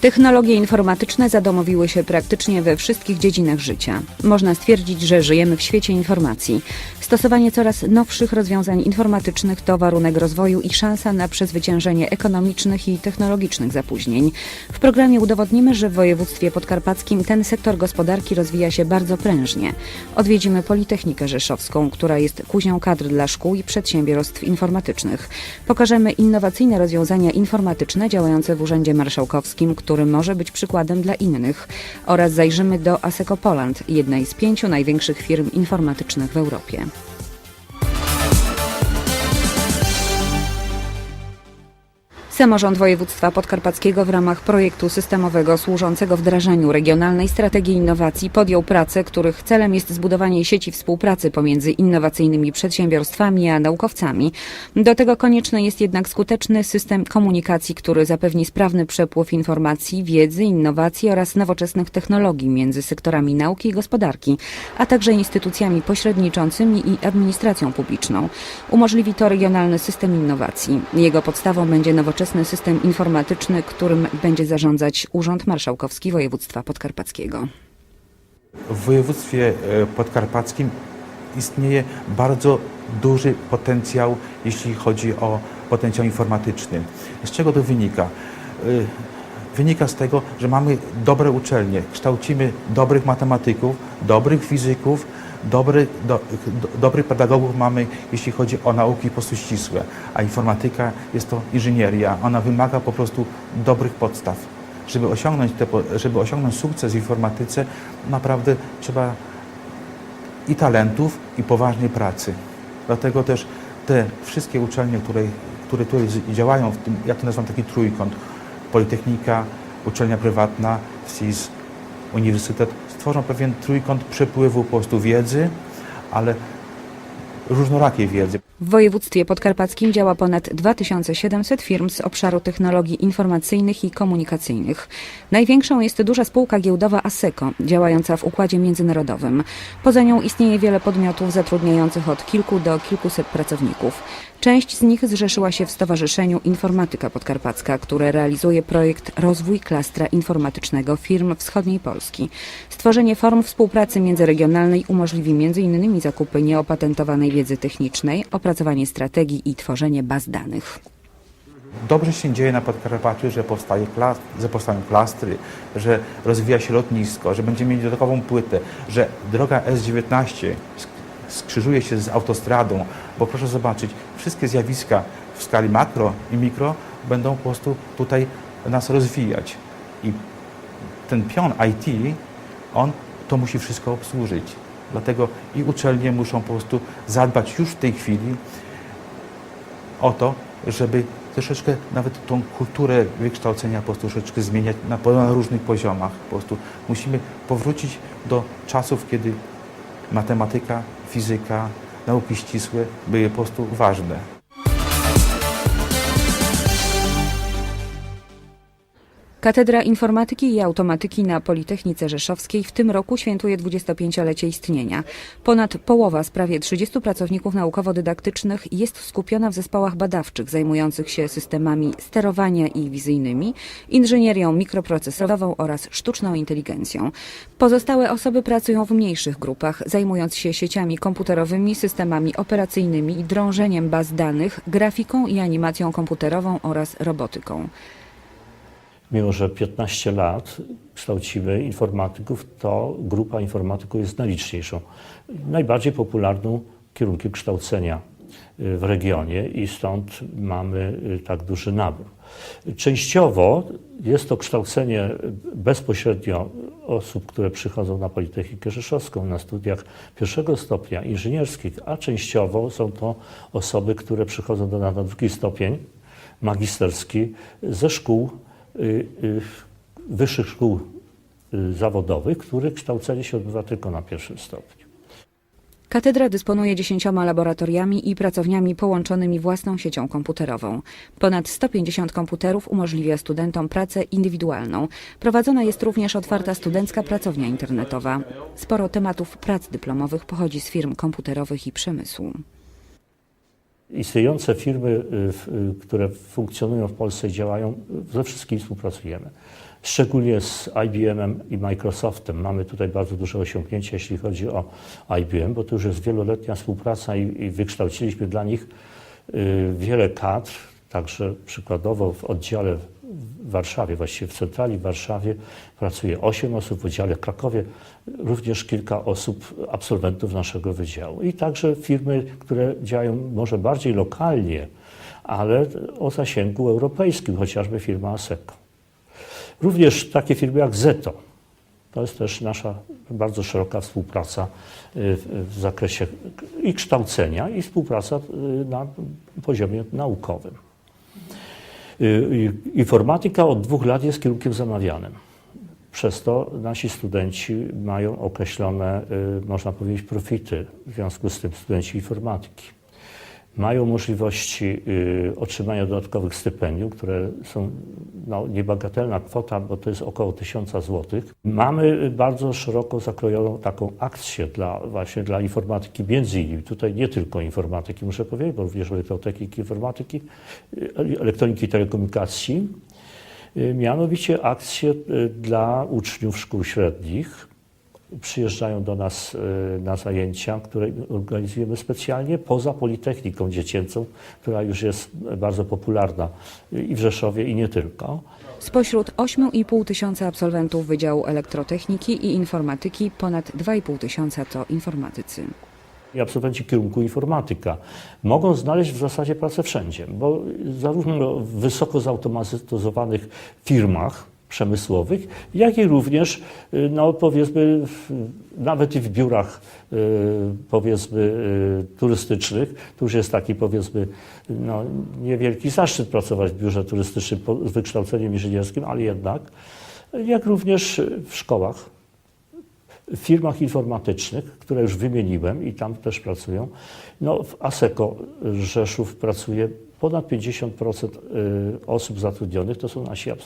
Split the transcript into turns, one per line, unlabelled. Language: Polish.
Technologie informatyczne zadomowiły się praktycznie we wszystkich dziedzinach życia. Można stwierdzić, że żyjemy w świecie informacji. Stosowanie coraz nowszych rozwiązań informatycznych to warunek rozwoju i szansa na przezwyciężenie ekonomicznych i technologicznych zapóźnień. W programie udowodnimy, że w województwie podkarpackim ten sektor gospodarki rozwija się bardzo prężnie. Odwiedzimy Politechnikę Rzeszowską, która jest kuźnią kadr dla szkół i przedsiębiorstw informatycznych. Pokażemy innowacyjne rozwiązania informatyczne działające w Urzędzie Marszałkowskim, który może być przykładem dla innych. Oraz zajrzymy do Aseco Poland, jednej z pięciu największych firm informatycznych w Europie. Samorząd Województwa Podkarpackiego w ramach projektu systemowego służącego wdrażaniu regionalnej strategii innowacji podjął prace, których celem jest zbudowanie sieci współpracy pomiędzy innowacyjnymi przedsiębiorstwami a naukowcami. Do tego konieczny jest jednak skuteczny system komunikacji, który zapewni sprawny przepływ informacji, wiedzy, innowacji oraz nowoczesnych technologii między sektorami nauki i gospodarki, a także instytucjami pośredniczącymi i administracją publiczną. Umożliwi to regionalny system innowacji. Jego podstawą będzie nowoczesny system informatyczny, którym będzie zarządzać Urząd Marszałkowski Województwa Podkarpackiego.
W województwie e, podkarpackim istnieje bardzo duży potencjał, jeśli chodzi o potencjał informatyczny. Z czego to wynika? Y, Wynika z tego, że mamy dobre uczelnie, kształcimy dobrych matematyków, dobrych fizyków, dobry, do, do, dobrych pedagogów mamy, jeśli chodzi o nauki po prostu ścisłe, a informatyka jest to inżynieria. Ona wymaga po prostu dobrych podstaw. Żeby osiągnąć, te, żeby osiągnąć sukces w informatyce, naprawdę trzeba i talentów, i poważnej pracy. Dlatego też te wszystkie uczelnie, które, które tutaj działają, w tym, ja to nazywam taki trójkąt, Politechnika, uczelnia prywatna, SIS, uniwersytet, stworzą pewien trójkąt przepływu po prostu wiedzy, ale różnorakiej wiedzy.
W województwie podkarpackim działa ponad 2700 firm z obszaru technologii informacyjnych i komunikacyjnych. Największą jest duża spółka giełdowa ASECO, działająca w układzie międzynarodowym. Poza nią istnieje wiele podmiotów zatrudniających od kilku do kilkuset pracowników. Część z nich zrzeszyła się w Stowarzyszeniu Informatyka Podkarpacka, które realizuje projekt Rozwój Klastra Informatycznego Firm Wschodniej Polski. Stworzenie form współpracy międzyregionalnej umożliwi m.in. zakupy nieopatentowanej wiedzy technicznej, opracowanie strategii i tworzenie baz danych.
Dobrze się dzieje na Podkarpaciu, że, powstaje klas, że powstają klastry, że rozwija się lotnisko, że będziemy mieli dodatkową płytę, że droga S19 sk- skrzyżuje się z autostradą, bo proszę zobaczyć, wszystkie zjawiska w skali makro i mikro będą po prostu tutaj nas rozwijać. I ten pion IT, on to musi wszystko obsłużyć. Dlatego i uczelnie muszą po prostu zadbać już w tej chwili o to, żeby troszeczkę nawet tą kulturę wykształcenia po prostu troszeczkę zmieniać na, na różnych poziomach. Po prostu musimy powrócić do czasów, kiedy matematyka, fizyka, nauki ścisłe były po prostu ważne.
Katedra Informatyki i Automatyki na Politechnice Rzeszowskiej w tym roku świętuje 25-lecie istnienia. Ponad połowa z prawie 30 pracowników naukowo-dydaktycznych jest skupiona w zespołach badawczych zajmujących się systemami sterowania i wizyjnymi, inżynierią mikroprocesorową oraz sztuczną inteligencją. Pozostałe osoby pracują w mniejszych grupach, zajmując się sieciami komputerowymi, systemami operacyjnymi, drążeniem baz danych, grafiką i animacją komputerową oraz robotyką.
Mimo, że 15 lat kształcimy informatyków, to grupa informatyków jest najliczniejszą. Najbardziej popularną kierunkiem kształcenia y, w regionie i stąd mamy y, tak duży nabór. Częściowo jest to kształcenie bezpośrednio osób, które przychodzą na Politechnikę Rzeszowską na studiach pierwszego stopnia inżynierskich, a częściowo są to osoby, które przychodzą do nas na drugi stopień magisterski ze szkół wyższych szkół y, zawodowych, których kształcenie się odbywa tylko na pierwszym stopniu.
Katedra dysponuje dziesięcioma laboratoriami i pracowniami połączonymi własną siecią komputerową. Ponad 150 komputerów umożliwia studentom pracę indywidualną. Prowadzona jest również otwarta studencka pracownia internetowa. Sporo tematów prac dyplomowych pochodzi z firm komputerowych i przemysłu.
Istniejące firmy, y, y, które funkcjonują w Polsce i działają, y, ze wszystkimi współpracujemy. Szczególnie z IBM-em i Microsoftem. Mamy tutaj bardzo duże osiągnięcie, jeśli chodzi o IBM, bo to już jest wieloletnia współpraca i, i wykształciliśmy dla nich wiele kadr, także przykładowo w oddziale w Warszawie, właściwie w centrali w Warszawie pracuje 8 osób, w oddziale w Krakowie również kilka osób, absolwentów naszego wydziału. I także firmy, które działają może bardziej lokalnie, ale o zasięgu europejskim, chociażby firma ASECO. Również takie firmy jak Zeto. To jest też nasza bardzo szeroka współpraca y, w, w zakresie i kształcenia, i współpraca y, na poziomie naukowym. Y, y, Informatyka od dwóch lat jest kierunkiem zamawianym. Przez to nasi studenci mają określone, y, można powiedzieć, profity w związku z tym studenci informatyki. Mają możliwości y, otrzymania dodatkowych stypendiów, które są no, niebagatelna kwota, bo to jest około 1000 zł. Mamy bardzo szeroko zakrojoną taką akcję dla, właśnie dla informatyki, między innymi tutaj nie tylko informatyki, muszę powiedzieć, bo również elektrotechniki, informatyki, y, elektroniki i telekomunikacji. Y, Mianowicie akcje dla uczniów szkół średnich. Przyjeżdżają do nas y, na zajęcia, które organizujemy specjalnie poza Politechniką Dziecięcą, która już jest bardzo popularna i w Rzeszowie, i nie tylko.
Spośród 8,5 tysiąca absolwentów Wydziału Elektrotechniki i Informatyki ponad 2,5 tysiąca to informatycy.
I absolwenci kierunku informatyka mogą znaleźć w zasadzie pracę wszędzie, bo zarówno w wysoko zautomatyzowanych firmach przemysłowych, jak i również, y, no powiedzmy, nawet i w biurach, y, powiedzmy, y, turystycznych. Tu już jest taki, powiedzmy, no, niewielki zaszczyt pracować w biurze turystycznym z wykształceniem inżynierskim, ale jednak, jak również w szkołach firmach informatycznych, które już wymieniłem i tam też pracują. No, w ASECO Rzeszów pracuje ponad 50% y, osób zatrudnionych, to są nasi absolwenci.